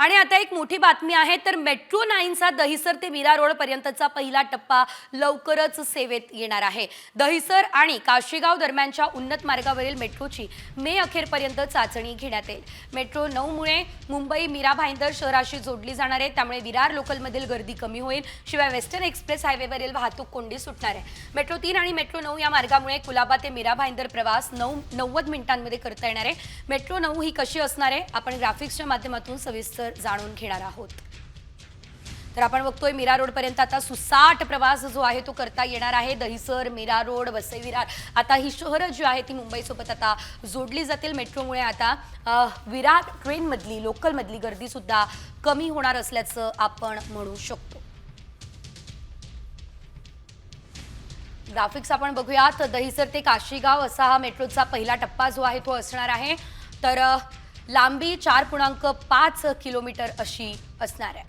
आणि आता एक मोठी बातमी आहे तर मेट्रो नाईनचा दहिसर ते मीरा रोड पर्यंतचा पहिला टप्पा लवकरच सेवेत येणार आहे. दहिसर आणि काशीगाव दरम्यानच्या उन्नत मार्गावरील मेट्रोची मे अखेरपर्यंत चाचणी घेण्यात येईल. मेट्रो नऊमुळे मुंबई मीरा भाईंदर शहराशी जोडली जाणार आहे त्यामुळे विरार लोकलमधील गर्दी कमी होईल. शिवाय वेस्टर्न एक्सप्रेस हायवेवरील वाहतूक कोंडी सुटणार आहे. मेट्रो तीन आणि मेट्रो नऊ या मार्गामुळे कुलाबा ते मीरा भाईंदर प्रवास नऊ नव्वद मिनिटांमध्ये करता येणार आहे. मेट्रो नऊ ही कशी असणार आहे? आपण ग्राफिक्सच्या माध्यमातून सविस्तर जाणून घेणार आहोत. तर आपण बघतोय मीरा रोड पर्यंत आता सुसाट प्रवास जो आहे तो करता येणार आहे. दहिसर मीरा रोड वसई विरार आता ही शहरं जी आहे ती मुंबईसोबत आता जोडली जातील मेट्रोमुळे. आता विरार ट्रेनमधली लोकलमधली गर्दी सुद्धा कमी होणार असल्याचं आपण म्हणू शकतो. ग्राफिक्स आपण बघूयात. दहिसर ते काशीगाव असा हा मेट्रोचा पहिला टप्पा जो आहे तो असणार आहे. तर लांबी चार पूर्णांक पाच किलोमीटर अशी असणार आहे.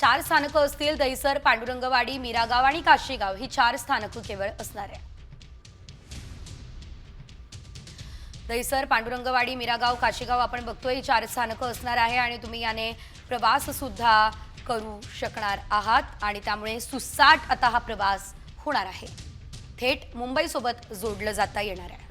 चार स्थानकं असतील दहिसर पांडुरंगवाडी मीरागाव आणि काशीगाव. ही चार स्थानकं केवळ असणार आहे. दहिसर पांडुरंगवाडी मीरागाव काशीगाव आपण बघतोय ही चार स्थानकं असणार आहे आणि तुम्ही याने प्रवास सुद्धा करू शकणार आहात आणि त्यामुळे सुसाट आता हा प्रवास होणार आहे. थेट मुंबईसोबत जोडलं जाता येणार आहे.